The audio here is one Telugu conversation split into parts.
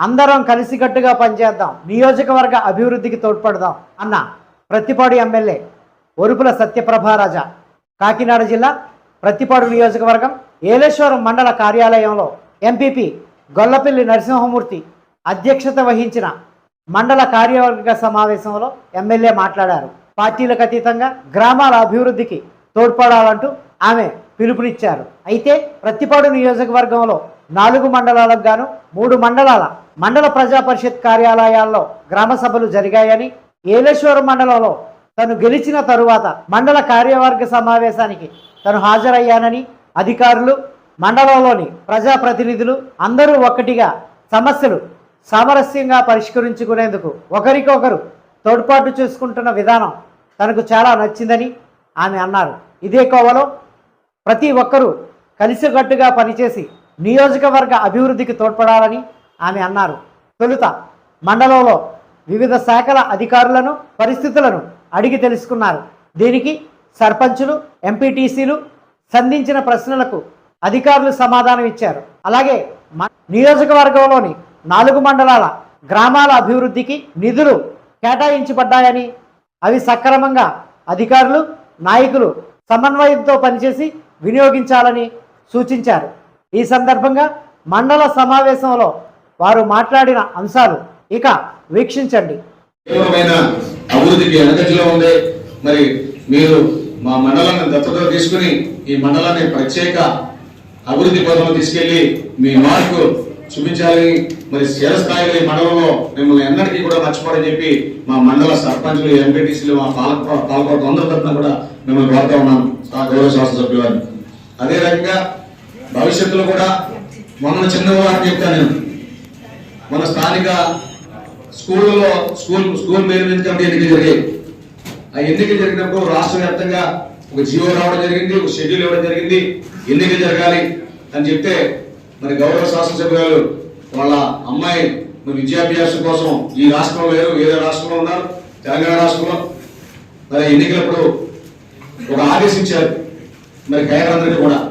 అందరం కలిసికట్టుగా పనిచేద్దాం నియోజకవర్గ అభివృద్ధికి తోడ్పడదాం అన్న ప్రతిపాడు ఎమ్మెల్యే ఒరుపుల సత్యప్రభారాజా కాకినాడ జిల్లా ప్రతిపాడు నియోజకవర్గం ఏలేశ్వరం మండల కార్యాలయంలో ఎంపీపీ గొల్లపల్లి నరసింహమూర్తి అధ్యక్షత వహించిన మండల కార్యవర్గ సమావేశంలో ఎమ్మెల్యే మాట్లాడారు. పార్టీలకు అతీతంగా గ్రామాల అభివృద్ధికి తోడ్పడాలంటూ ఆమె పిలుపునిచ్చారు. అయితే ప్రతిపాడు నియోజకవర్గంలో నాలుగు మండలాలకు గాను మూడు మండలాల మండల ప్రజా పరిషత్ కార్యాలయాల్లో గ్రామ సభలు జరిగాయని ఏలేశ్వరం మండలంలో తను గెలిచిన తరువాత మండల కార్యవర్గ సమావేశానికి తను హాజరయ్యానని అధికారులు మండలంలోని ప్రజాప్రతినిధులు అందరూ ఒక్కటిగా సమస్యలు సామరస్యంగా పరిష్కరించుకునేందుకు ఒకరికొకరు తోడ్పాటు చేసుకుంటున్న విధానం తనకు చాలా నచ్చిందని ఆమె అన్నారు. ఇదే కోవలో ప్రతి ఒక్కరూ కలిసికట్టుగా పనిచేసి నియోజకవర్గ అభివృద్ధికి తోడ్పడాలని ఆమె అన్నారు. తొలుత మండలంలో వివిధ శాఖల అధికారులను పరిస్థితులను అడిగి తెలుసుకున్నారు. దీనికి సర్పంచులు ఎంపీటీసీలు సంధించిన ప్రశ్నలకు అధికారులు సమాధానం ఇచ్చారు. అలాగే మ- నియోజకవర్గంలోని నాలుగు మండలాల గ్రామాల అభివృద్ధికి నిధులు కేటాయించబడ్డాయని అవి సక్రమంగా అధికారులు నాయకులు సమన్వయంతో పనిచేసి వినియోగించాలని సూచించారు. ఈ సందర్భంగా మండల సమావేశంలో వారు మాట్లాడిన అంశాలు ఇక వీక్షించండి. అభివృద్ధికి వెనకట్లో ఉంది. మరి మీరు మా మండలాన్ని దత్తత తీసుకుని ఈ మండలాన్ని ప్రత్యేక అభివృద్ధి పదంలో తీసుకెళ్ళి మీ మార్కు చూపించాలని మరి స్థిర స్థాయిలో ఈ మండలంలో మిమ్మల్ని ఎన్నటికీ కూడా మర్చిపోరని చెప్పి మా మండల సర్పంచులు ఎంపీటీసీలు మా పాలక పాలకొక అందరి తరఫున కూడా మిమ్మల్ని కోరుతా ఉన్నాం. గౌరవ శాసనసభ్యులు అదే రకంగా భవిష్యత్తులో కూడా మొన్న చిన్న చెప్తాను నేను. మన స్థానిక స్కూళ్ళలో స్కూల్ స్కూల్ మేనేజ్మెంట్ కమిటీ ఎన్నికలు జరిగాయి. ఆ ఎన్నికలు జరిగినప్పుడు రాష్ట్ర వ్యాప్తంగా ఒక జియో రావడం జరిగింది ఒక షెడ్యూల్ ఇవ్వడం జరిగింది. ఎన్నికలు జరగాలి అని చెప్తే మరి గౌరవ శాసనసభ్యులు వాళ్ళ అమ్మాయి మరి విద్యాభ్యాసం కోసం ఈ రాష్ట్రంలో లేరు వేరే రాష్ట్రంలో ఉన్నారు తెలంగాణ రాష్ట్రంలో. మరి ఎన్నికలప్పుడు ఒక ఆదేశించారు. మరి కైరందరికీ కూడా.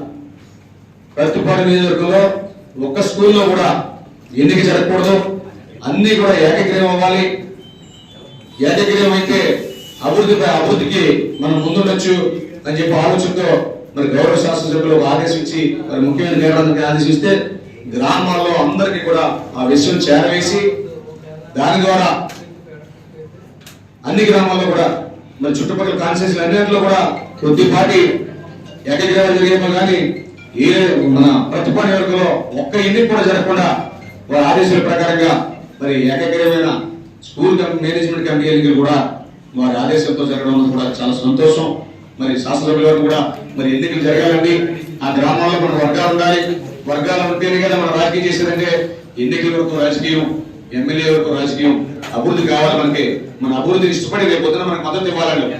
ప్రతిపాడు నియోజకవర్గంలో ఒక్క స్కూల్లో కూడా ఎన్నిక జరగకూడదు. అన్ని కూడా ఏకగ్రీవం అవ్వాలి. ఏకగ్రీవం అయితే అభివృద్ధిపై అభివృద్ధికి మనం ముందుండొచ్చు అని చెప్పి ఆలోచనతో మరి గౌరవ శాసనసభ్యులు ఒక ఆదేశించి మరి ముఖ్యమైన నేరానికి ఆదేశిస్తే గ్రామాల్లో అందరికీ కూడా ఆ విషయం చేరవేసి దాని ద్వారా అన్ని గ్రామాల్లో కూడా మరి చుట్టుపక్కల కాన్స్టిట్యూన్సీ అన్నింటిలో కూడా కొద్దిపాటి ఏకగ్రీవాలు జరిగేమో కానీ ఏ మన ప్రతిపాటి వర్గంలో ఒక్క ఎన్నిక కూడా జరగకుండా వారి ఆదేశాల ప్రకారంగా మరి ఏకగ్రీవమైన స్కూల్ మేనేజ్మెంట్ కమిటీ ఎన్నికలు కూడా వారి ఆదేశంతో జరగడం కూడా చాలా సంతోషం. మరి శాసనసభ్యుల కూడా మరి ఎన్నికలు జరగాలండి. ఆ గ్రామాల్లో మన వర్గాలు ఉండాలి. వర్గాలు ఉంటేనే కదా మనం రాజకీయం చేసేదంటే ఎన్నికల వరకు రాజకీయం ఎమ్మెల్యే వరకు రాజకీయం అభివృద్ధి కావాలి మనకి. మన అభివృద్ధిని ఇష్టపడి రేపు పొద్దున మనకు మద్దతు ఇవ్వాలండి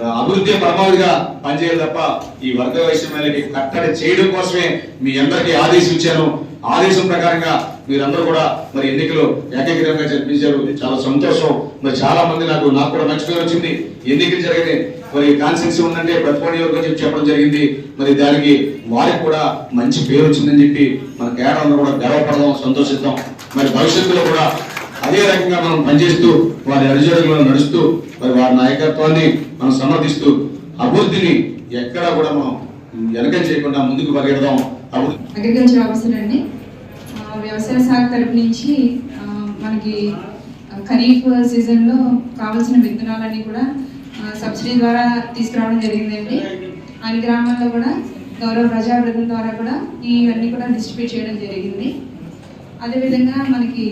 అభివృద్ధి ప్రభావిగా పనిచేయాలి తప్ప ఈ వర్గ వైషమ్యాలకి కట్టడి చేయడం కోసమే మీ అందరికీ ఆదేశించాను ఆదేశం ప్రకారంగా మీరందరూ కూడా మరి ఎన్నికలు ఏకగ్రీవంగా జరిపించారు. చాలా సంతోషం. మరి చాలా మంది నాకు నాకు కూడా మంచి పేరు వచ్చింది. ఎన్నికలు జరిగింది మరి కాన్సెన్సీ ఉందంటే ప్రతిపాడు నియోజకవర్గం చెప్పి చెప్పడం జరిగింది. మరి దానికి వారికి కూడా మంచి పేరు వచ్చిందని చెప్పి మన కేరళ కూడా గర్వపడదాం సంతోషిద్దాం. మరి భవిష్యత్తులో కూడా అదే రకంగా మనం పనిచేస్తూ వారి అడుగుజడుగులో నడుస్తూ మరి వారి నాయకత్వాన్ని మనం సమర్థిస్తూ అభివృద్ధిని ఎక్కడా కూడా మనం వెనక చేయకుండా ముందుకు పరిగెడదాం. అగ్రికల్చర్ ఆఫీసర్ అండి. వ్యవసాయ శాఖ తరపు నుంచి మనకి ఖరీఫ్ సీజన్లో కావాల్సిన విత్తనాలన్నీ కూడా సబ్సిడీ ద్వారా తీసుకురావడం జరిగిందండి. అన్ని గ్రామాల్లో కూడా గౌరవ ప్రజాప్రతినిధుల ద్వారా కూడా ఇవన్నీ కూడా డిస్ట్రిబ్యూట్ చేయడం జరిగింది. అదేవిధంగా మనకి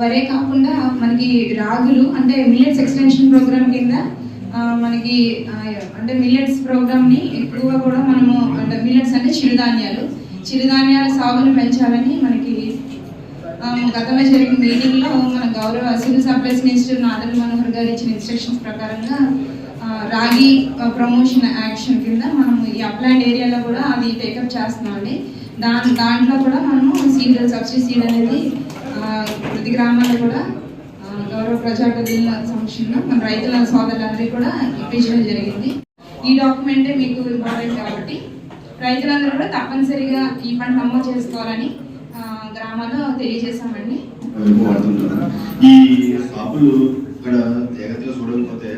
వరే కాకుండా మనకి రాగులు అంటే మిల్లెట్స్ ఎక్స్టెన్షన్ ప్రోగ్రామ్ కింద మనకి అంటే మిల్లెట్స్ ప్రోగ్రామ్ని ఎక్కువగా కూడా మనము అంటే మిల్లెట్స్ అంటే చిరుధాన్యాలు. చిరుధాన్యాల సాగును పెంచాలని మనకి గతంలో జరిగిన మీటింగ్లో మన గౌరవ civil supplies minister Nadal Manohar గారు ఇచ్చిన ఇన్స్ట్రక్షన్స్ ప్రకారంగా రాగి ప్రమోషన్ యాక్షన్ కింద మనం ఈ అప్లాండ్ ఏరియాలో కూడా అది టేకప్ చేస్తున్నామండి. దాని దాంట్లో కూడా మనము సీడ్ సబ్సిడీ సీడ్ అనేది ఆ, ప్రతి గ్రామాల్లో కూడా ఆ, గౌరవ ప్రజాప్రతినిధుల సమక్షంలో మన రైతుల సోదరులందరికీ కూడా ఇప్పించడం జరిగింది. ఈ డాక్యుమెంటే మీకు ఇంపార్టెంట్ కాబట్టి రైతులందరూ కూడా తప్పనిసరిగా ఈ పంట నమోదు చేసుకోవాలని గ్రామాల్లో తెలియజేశామండి. ఈ షాపులు ఇక్కడ జాగ్రత్తగా చూడకపోతే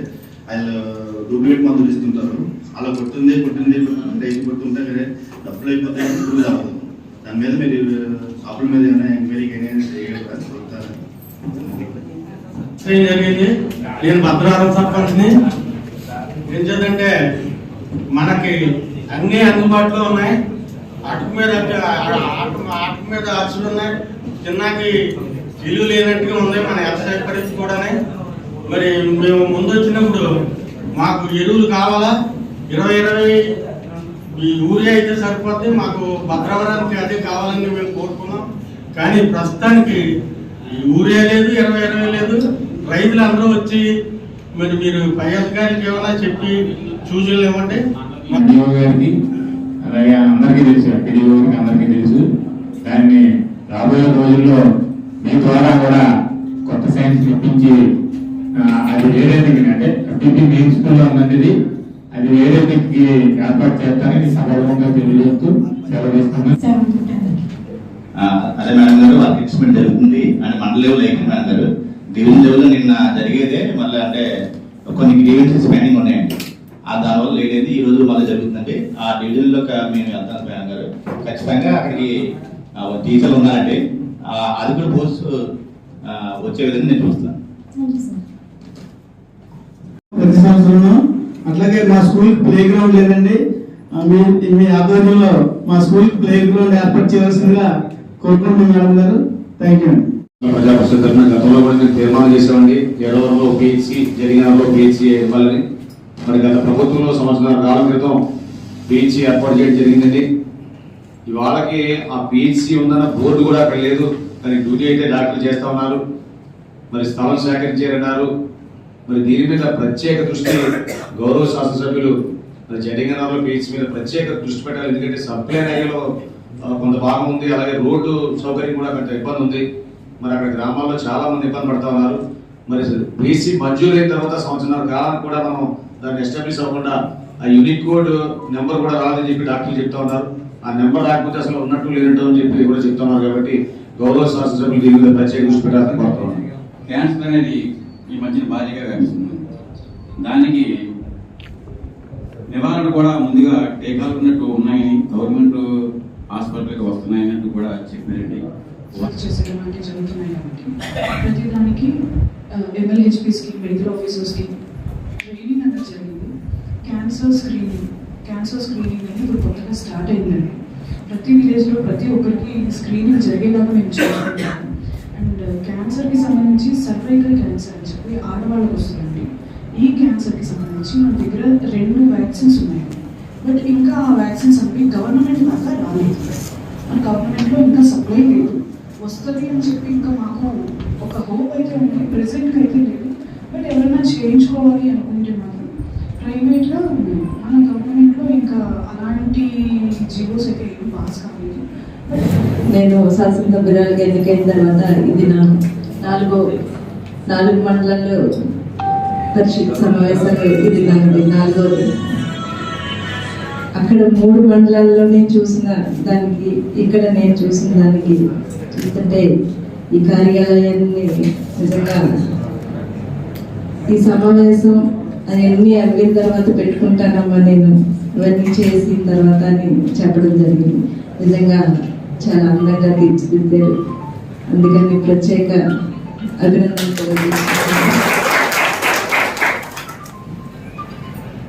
వాళ్ళు డూప్లికేట్ మందులు ఇస్తుంటారు. అలా కొట్టింది కొట్టుంది అంటే ఇది కొట్టుంటే డబ్బులు అయిపోతాయి దాని మీద మీరు షాపుల మీద ఏమైనా ఏం జరిగింది నేను భద్రారం సర్పంచ్ని ఏం చేద్దంటే మనకి అన్ని అందుబాటులో ఉన్నాయి. అటుకు మీద ఆటు మీద అచ్చులు ఉన్నాయి. చిన్నకి ఇల్లు లేనట్టుగా ఉంది మన వ్యవసాయ పరిస్థితి కూడా మరి మేము ముందు వచ్చినప్పుడు మాకు ఎరువులు కావాలా? ఇరవై ఇరవై ఈ ఊరే అయితే సరిపోద్ది మాకు భద్రవరానికి అదే కావాలని మేము కోరుకుంటున్నాం. కానీ ప్రస్తుతానికి ఈ ఊరియా లేదు ఇరవై ఇరవై లేదు. రైతులు అందరూ వచ్చి మరి మీరు పై అధికారికి ఏమైనా చెప్పి సూచనలు ఇవ్వండి. గారికి అలాగే అందరికీ తెలుసు పిడిఓ గారికి అందరికీ తెలుసు. దాన్ని రాబోయే రోజుల్లో మీ ద్వారా కూడా కొత్త సైన్స్ ఇప్పించి అది వేరే దిక్కు అంటే ఎఫ్టీపీ మెయిన్ స్కూల్లో ఉన్నది అది వేరే ఏర్పాటు చేస్తానని సగర్వంగా తెలియజేస్తూ సెలవు తీసుకున్నాను ఆ, అదే మేడం గారు వాళ్ళకి జరుగుతుంది అని మండల లెవెల్ అయింది మేడం గారు. డివిజన్ లెవెల్ నిన్న జరిగేదే మళ్ళీ అంటే కొన్ని గ్రీవెన్సెస్ పెండింగ్ ఉన్నాయండి ఆ దానివల్ల అయింది ఈ రోజు మళ్ళీ జరుగుతుందండి. ఆ డివిజన్లో క- మేము వెళ్తాం మేడం గారు. ఖచ్చితంగా అక్కడికి టీచర్లు ఉన్నారండి. ఆ, అది కూడా పోస్ట్ వచ్చే విధంగా నేను చూస్తాను. ప్రతి సంవత్సరం అట్లాగే మా స్కూల్ ప్లే గ్రౌండ్ లేదండి మీ మీ ఆధ్వర్యంలో మా స్కూల్ ప్లే గ్రౌండ్ ఏర్పాటు చేయవలసిందిగా కోరుకుంటున్నాం మేడం గారు థ్యాంక్ యూ ప్రజా పరిషత్ గతంలో కూడా మేము తీర్మానం చేసామండి ఏడవరంలో పిహెచ్సి జరిగినాలో పిహెచ్సి ఇవ్వాలని మరి గత ప్రభుత్వంలో సంవత్సరాల కాలం క్రితం పిహెచ్సి ఏర్పాటు చేయడం జరిగిందండి. ఇవాళకి ఆ పిహెచ్సి ఉందన్న బోర్డు కూడా అక్కడ లేదు. దానికి డ్యూటీ అయితే డాక్టర్లు చేస్తా ఉన్నారు. మరి స్థలం సేకరించారన్నారు. మరి దీని మీద ప్రత్యేక దృష్టి గౌరవ శాసనసభ్యులు మరి జడిగనాలో పిహెచ్సి మీద ప్రత్యేక దృష్టి పెట్టాలి. ఎందుకంటే సప్లై అయ్యేలో కొంత భాగం ఉంది. అలాగే రోడ్డు సౌకర్యం కూడా కొంత ఇబ్బంది ఉంది. మరి అక్కడ గ్రామాల్లో చాలా మంది ఇబ్బంది పడతా ఉన్నారు. మరి బీసీ మంజూరు అయిన తర్వాత సంవత్సరాల కాలానికి కూడా మనం దాన్ని ఎస్టాబ్లిష్ అవ్వకుండా ఆ యూనిక్ కోడ్ నెంబర్ కూడా రాదని చెప్పి డాక్టర్లు చెప్తా ఉన్నారు. ఆ నెంబర్ రాకపోతే అసలు ఉన్నట్టు లేనట్టు అని చెప్పి కూడా చెప్తా ఉన్నారు కాబట్టి గౌరవ శాసనసభ్యులు దీని మీద ప్రత్యేక దృష్టి పెట్టాలని కోరుతున్నాను క్యాన్సర్ అనేది ఈ మధ్యన భారీగా వ్యాపిస్తుంది. దానికి నివారణ కూడా ముందుగా టీకాలు ఉన్నట్టు ఉన్నాయని గవర్నమెంట్ హాస్పిటల్కి వస్తున్నాయన్నట్టు కూడా చెప్పారండి. వర్క్ చేసేయడం జరుగుతున్నాయి కాబట్టి. ప్రతి దానికి ఎంఎల్హెచ్పిస్కి మెడికల్ ఆఫీసర్స్కి ట్రైనింగ్ అనేది జరిగింది. క్యాన్సర్ స్క్రీనింగ్ క్యాన్సర్ స్క్రీనింగ్ అనేది ఇప్పుడు కొత్తగా స్టార్ట్ అయిందండి. ప్రతి విలేజ్లో ప్రతి ఒక్కరికి స్క్రీనింగ్ జరిగేలాగా మేము చేస్తున్నాము. అండ్ క్యాన్సర్కి uh, సంబంధించి సర్వైకల్ క్యాన్సర్ అని చెప్పి ఆడవాళ్ళకి వస్తుందండి. ఈ క్యాన్సర్కి సంబంధించి మన దగ్గర రెండు వ్యాక్సిన్స్ ఉన్నాయి. బట్ ఇంకా ఆ వ్యాక్సిన్స్ అనేవి గవర్నమెంట్ దాకా రాలేదు. మన గవర్నమెంట్లో ఇంకా సప్లై లేదు. వస్తుంది అని చెప్పి ఇంకా మాకు ఒక హోప్ అయితే ఉంది. ప్రెసెంట్గా అయితే లేదు. బట్ ఎవరైనా చేయించుకోవాలి అనుకుంటే మాత్రం ప్రైవేట్లో మన గవర్నమెంట్లో ఇంకా అలాంటి జీవోస్ అయితే ఏం పాస్ కాలేదు. బట్ నేను సభ్యురాలకి ఎన్నికైన తర్వాత ఇది నా నాలుగో నాలుగు మండలాల్లో పరిషత్ సమావేశాలు ఇది నాలుగు నాలుగోది. అక్కడ మూడు మండలాల్లో నేను చూసిన దానికి ఇక్కడ నేను చూసిన దానికి చూస్తుంటే ఈ కార్యాలయాన్ని నిజంగా ఈ సమావేశం అవన్నీ అడిగిన తర్వాత పెట్టుకుంటానమ్మా నేను. ఇవన్నీ చేసిన తర్వాత అని చెప్పడం జరిగింది. నిజంగా చాలా అందంగా తీర్చిదిద్దారు. అందుకని ప్రత్యేక అభినందనలు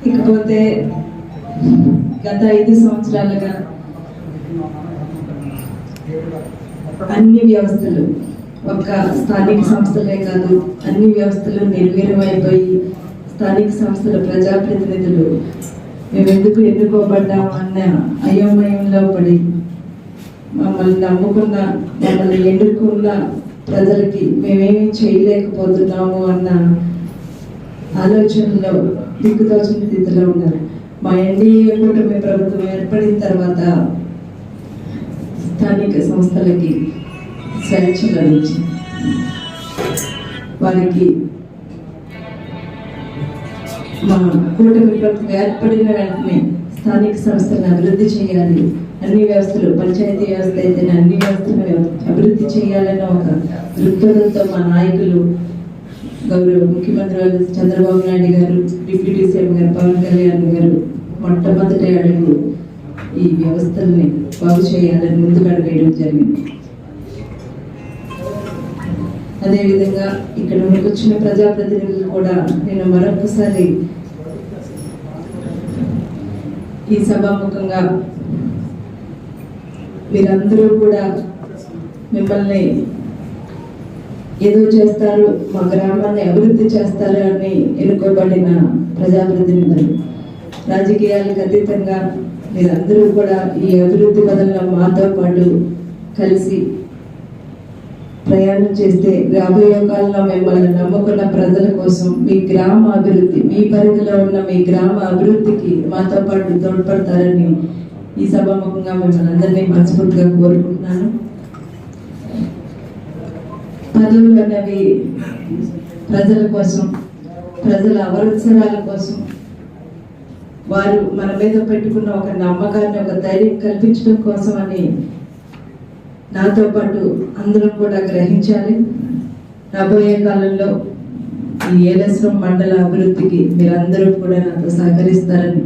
ఇకపోతే గత ఐదు సంవత్సరాలుగా అన్ని వ్యవస్థలు ఒక్క స్థానిక సంస్థలే కాదు అన్ని వ్యవస్థలు నిర్వీర్యమైపోయి స్థానిక సంస్థల ప్రజాప్రతినిధులు మేము ఎందుకు ఎన్నుకోబడ్డాము అన్న అయోమయంలో పడి మమ్మల్ని నమ్ముకున్న మమ్మల్ని ఎన్నుకున్న ప్రజలకి మేమేమి చేయలేకపోతున్నాము అన్న ఆలోచనలో దిక్కుదోచిన స్థితిలో ఉన్నారు. మా ఎన్డీఏ కూటమి ప్రభుత్వం ఏర్పడిన తర్వాత స్థానిక సంస్థలకి స్వేచ్ఛ లభించింది. వారికి మా కూటమి ప్రభుత్వం ఏర్పడిన వెంటనే స్థానిక సంస్థలను అభివృద్ధి చేయాలి. అన్ని వ్యవస్థలు పంచాయతీ వ్యవస్థ అయితే అన్ని వ్యవస్థలను అభివృద్ధి చేయాలన్న ఒక దృక్పథంతో మా నాయకులు గౌరవ ముఖ్యమంత్రి చంద్రబాబు నాయుడు గారు డిప్యూటీ సీఎం గారు పవన్ కళ్యాణ్ గారు మొట్టమొదటి అడుగు ఈ వ్యవస్థల్ని బాగు చేయాలని ముందుకు అడుగేయడం జరిగింది. అదేవిధంగా ఇక్కడ మనకు వచ్చిన ప్రజాప్రతినిధులు కూడా నేను మరొకసారి ఈ సభాముఖంగా మీరందరూ కూడా మిమ్మల్ని ఏదో చేస్తారు మా గ్రామాన్ని అభివృద్ధి చేస్తారు అని ఎన్నుకోబడిన ప్రజాప్రతినిధులు. రాజకీయాలకు అతీతంగా మీరందరూ కూడా ఈ అభివృద్ధి పదంలో మాతో పాటు కలిసి ప్రయాణం చేస్తే రాబోయే కాలంలో మిమ్మల్ని నమ్ముకున్న ప్రజల కోసం మీ గ్రామ అభివృద్ధి మీ పరిధిలో ఉన్న మీ గ్రామ అభివృద్ధికి మాతో పాటు తోడ్పడతారని ఈ సభాముఖంగా మిమ్మల్ని అందరినీ మనస్ఫూర్తిగా కోరుకుంటున్నాను. పదవులు అనేవి ప్రజల కోసం ప్రజల అవసరాల కోసం. వారు మన మీద పెట్టుకున్న ఒక నమ్మకాన్ని ఒక ధైర్యం కల్పించడం కోసం అని నాతో పాటు అందరం కూడా గ్రహించాలి. రాబోయే కాలంలో ఈ ఏలేశ్వరం మండల అభివృద్ధికి మీరందరూ కూడా నాతో సహకరిస్తారని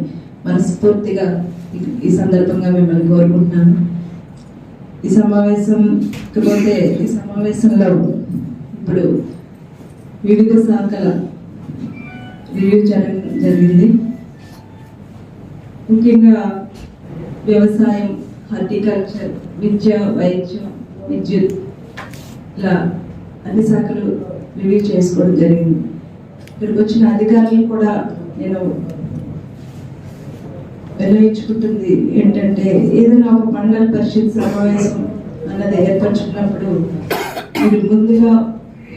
మనస్ఫూర్తిగా ఈ- ఈ సందర్భంగా మిమ్మల్ని కోరుకుంటున్నాను. ఈ సమావేశం పోతే ఈ సమావేశంలో ఇప్పుడు వివిధ శాఖల రివ్యూ చేయడం జరిగింది. ముఖ్యంగా వ్యవసాయం హార్టికల్చర్ విద్య వైద్యం విద్యుత్ ఇలా అన్ని శాఖలు రివ్యూ చేసుకోవడం జరిగింది. ఇక్కడికి వచ్చిన అధికారులు కూడా నేను వెల్లవించుకుంటుంది ఏంటంటే ఏదైనా ఒక మండల పరిషత్ సమావేశం అన్నది ఏర్పరచుకున్నప్పుడు మీరు ముందుగా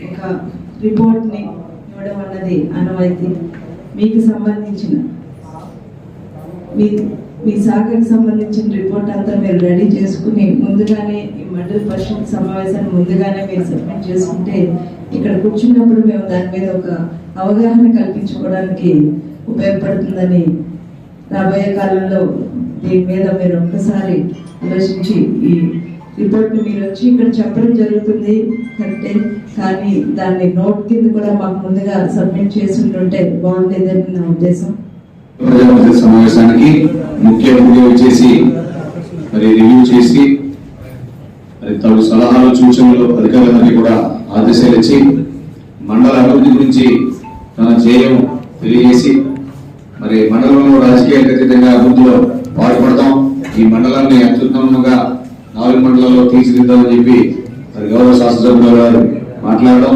ఒక రిపోర్ట్ని ఇవ్వడం అన్నది అనవాయితీ మీకు సంబంధించిన మీ మీ శాఖకు సంబంధించిన రిపోర్ట్ అంతా మీరు రెడీ చేసుకుని ముందుగానే ఈ మండల పరిషత్ సమావేశాన్ని ముందుగానే మీరు సబ్మిట్ చేసుకుంటే ఇక్కడ కూర్చున్నప్పుడు మేము దాని మీద ఒక అవగాహన కల్పించుకోవడానికి ఉపయోగపడుతుందని రాబోయే కాలంలో దీని మీద మీరు ఒక్కసారి ఆలోచించి ఈ రిపోర్ట్ని మీరు వచ్చి ఇక్కడ చెప్పడం జరుగుతుంది. అంటే కానీ దాన్ని నోట్ కింద కూడా మాకు ముందుగా సబ్మిట్ చేసి ఉంటుంటే బాగుండేదని నా ఉద్దేశం. ప్రజా సమావేశానికి ముఖ్య అతిథిగా వచ్చేసి మరి రివ్యూ చేసి మరి తగు సలహాలు సూచనలు అధికారులందరికీ కూడా ఆదేశాలు ఇచ్చి మండల అభివృద్ధి గురించి తన ధ్యేయం తెలియజేసి మరి మండలంలో రాజకీయాలకు ఖచ్చితంగా అభివృద్ధిలో పాటుపడతాం ఈ మండలాన్ని అత్యుత్తమంగా నాలుగు మండలాల్లో తీర్చిదిద్దామని చెప్పి మరి గౌరవ శాసనసభ్యులు గారు మాట్లాడడం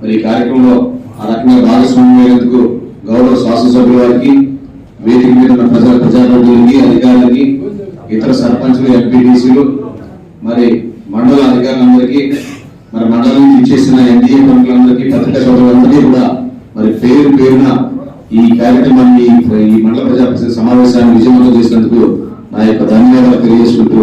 మరి ఈ కార్యక్రమంలో ఆ రకంగా భాగస్వామ్యం అయ్యేందుకు గౌరవ శాసనసభ్యుల వారికి వేదిక మీద ఉన్న ప్రజల ప్రజాప్రతినిధులకి అధికారులకి ఇతర సర్పంచులు ఎంపీటీసీలు మరి మండల అధికారులందరికీ మరి మండలం నుంచి ఇచ్చేసిన ఎన్డీఏ ప్రముఖులందరికీ పత్రికా సోదరులందరికీ కూడా మరి పేరు పేరున ఈ కార్యక్రమాన్ని ఈ మండల ప్రజా సమావేశాన్ని విజయవంతం చేసినందుకు నా యొక్క ధన్యవాదాలు తెలియజేసుకుంటూ